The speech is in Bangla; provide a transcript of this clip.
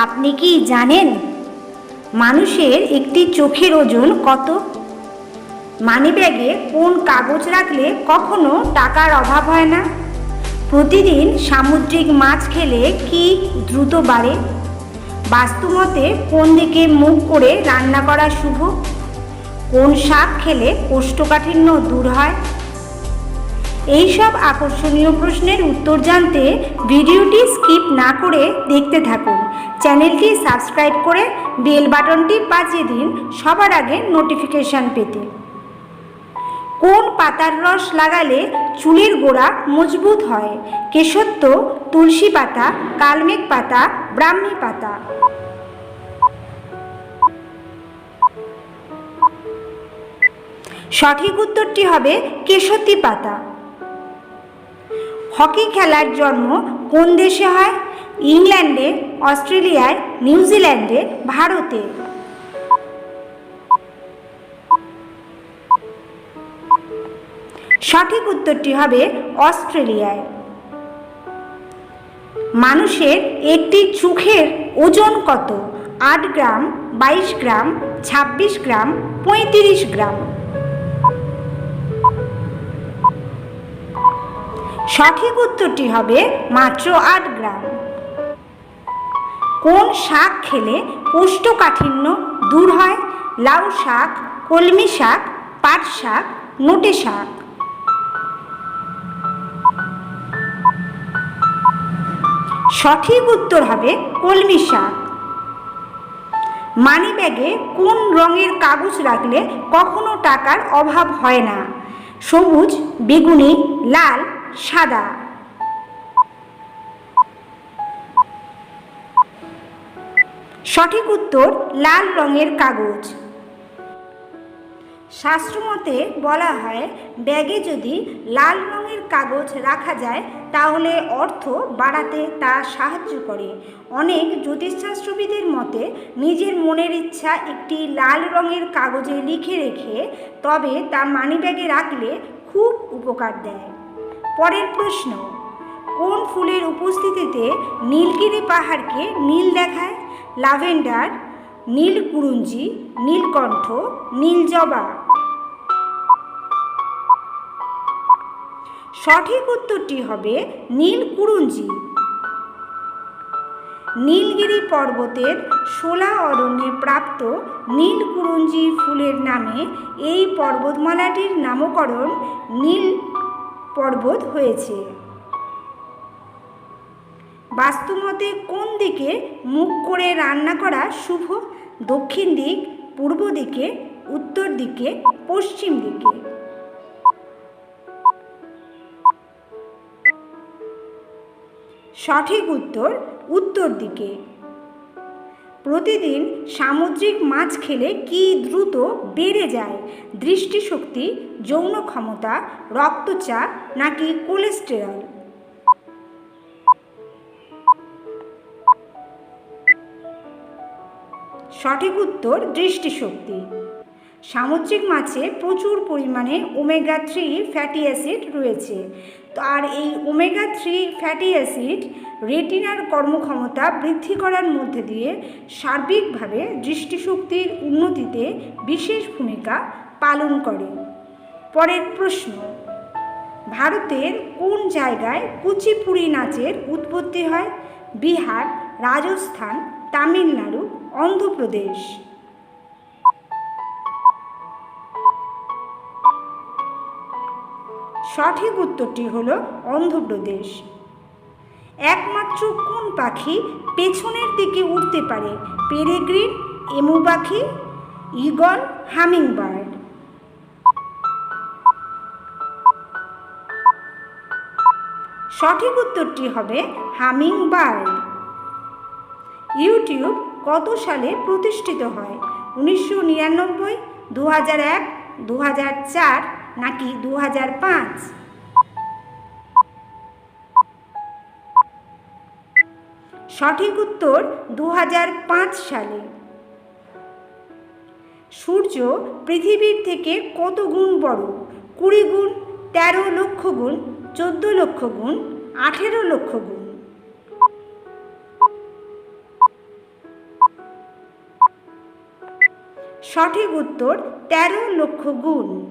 আপনি কি জানেন মানুষের একটি চোখের ওজন কত? মানিব্যাগে কোন কাগজ রাখলে কখনো টাকার অভাব হয় না? প্রতিদিন সামুদ্রিক মাছ খেলে কি দ্রুত বাড়ে? বাস্তুমতে কোন দিকে মুখ করে রান্না করা শুভ? কোন শাক খেলে কোষ্ঠকাঠিন্য দূর হয়? এই সব আকর্ষণীয় প্রশ্নের উত্তর জানতে ভিডিওটি স্কিপ না করে দেখতে থাকুন। চ্যানেলটি সাবস্ক্রাইব করে বেল বাটনটি বাজিয়ে দিন সবার আগে নোটিফিকেশান পেতে। কোন পাতার রস লাগালে চুলের গোড়া মজবুত হয়? কেশত্ব তুলসী পাতা, কালমেঘ পাতা, ব্রাহ্মী পাতা। সঠিক উত্তরটি হবে কেশতী পাতা। হকি খেলার জন্ম কোন দেশে হয়? ইংল্যান্ডে, অস্ট্রেলিয়ায়, নিউজিল্যান্ডে, ভারতে। সঠিক উত্তরটি হবে অস্ট্রেলিয়ায়। মানুষের একটি চোখের ওজন কত? আট গ্রাম, বাইশ গ্রাম, ছাব্বিশ গ্রাম, পঁয়ত্রিশ গ্রাম। সঠিক উত্তরটি হবে মাত্র আট গ্রাম। কোন শাক খেলে কোষ্ঠকাঠিন্য দূর হয়? লাউ শাক, কলমি শাক, পাট শাক, নোটে শাক। সঠিক উত্তর হবে কলমি শাক। মানি ব্যাগে কোন রঙের কাগজ রাখলে কখনো টাকার অভাব হয় না? সবুজ, বেগুনি, লাল সাদা। সঠিক উত্তর লাল রঙের কাগজ। শাস্ত্রমতে বলা হয়, ব্যাগে যদি লাল রঙের কাগজ রাখা যায়, তাহলে অর্থ বাড়াতে তা সাহায্য করে। অনেক জ্যোতিষশাস্ত্রবিদের মতে, নিজের মনের ইচ্ছা একটি লাল রঙের কাগজে লিখে রেখে, তবে তা মানিব্যাগে রাখলে খুব উপকার দেয়। পরের প্রশ্ন, কোন ফুলের উপস্থিতিতে নীলগিরি পাহাড়কে নীল দেখায়? লাভেন্ডার, নীল কুরুঞ্জি, নীলকণ্ঠ, নীল জবা? সঠিক উত্তরটি হবে নীল কুরুঞ্জি। নীলগিরি পর্বতের শোলা অরণ্যে প্রাপ্ত নীল কুরুঞ্জি ফুলের নামে এই পর্বতমালাটির নামকরণ নীল পর্বত হয়েছে। বাস্তুমতে কোন দিকে মুখ করে রান্না করা শুভ? দক্ষিণ দিক, পূর্ব দিকে, উত্তর দিকে, পশ্চিম দিকে। সঠিক উত্তর উত্তর দিকে। প্রতিদিন সামুদ্রিক মাছ খেলে কি দ্রুত বেড়ে যায়? দৃষ্টিশক্তি, যৌন ক্ষমতা, রক্তচাপ নাকি কোলেস্টেরল? সঠিক উত্তর দৃষ্টিশক্তি। সামুদ্রিক মাছে প্রচুর পরিমাণে ওমেগা থ্রি ফ্যাটি অ্যাসিড রয়েছে। তো আর এই ওমেগা থ্রি ফ্যাটি অ্যাসিড রেটিনার কর্মক্ষমতা বৃদ্ধি করার মধ্যে দিয়ে সার্বিকভাবে দৃষ্টিশক্তির উন্নতিতে বিশেষ ভূমিকা পালন করে। পরের প্রশ্ন, ভারতের কোন জায়গায় কুচিপুড়ি নাচের উৎপত্তি হয়? বিহার, রাজস্থান, তামিলনাড়ু, অন্ধ্রপ্রদেশ। সঠিক উত্তরটি হল অন্ধ্রপ্রদেশ। একমাত্র কোন পাখি পেছনের দিকে উঠতে পারে? পেরেগ্রিন, এমু পাখি ইগল হামিংবার্ড। সঠিক উত্তরটি হবে হামিং বার্ড ইউটিউব কত সালে প্রতিষ্ঠিত হয়? উনিশশো নিরানব্বই দু হাজার এক দু হাজার চার নাকি দু হাজার পাঁচ? সঠিক উত্তর দু হাজার পাঁচ সালে। সূর্য পৃথিবীর থেকে কত গুণ বড়? কুড়ি গুণ, তেরো লক্ষ গুণ, চোদ্দ লক্ষ গুণ, আঠেরো লক্ষ গুণ। সঠিক উত্তর তেরো লক্ষ গুণ।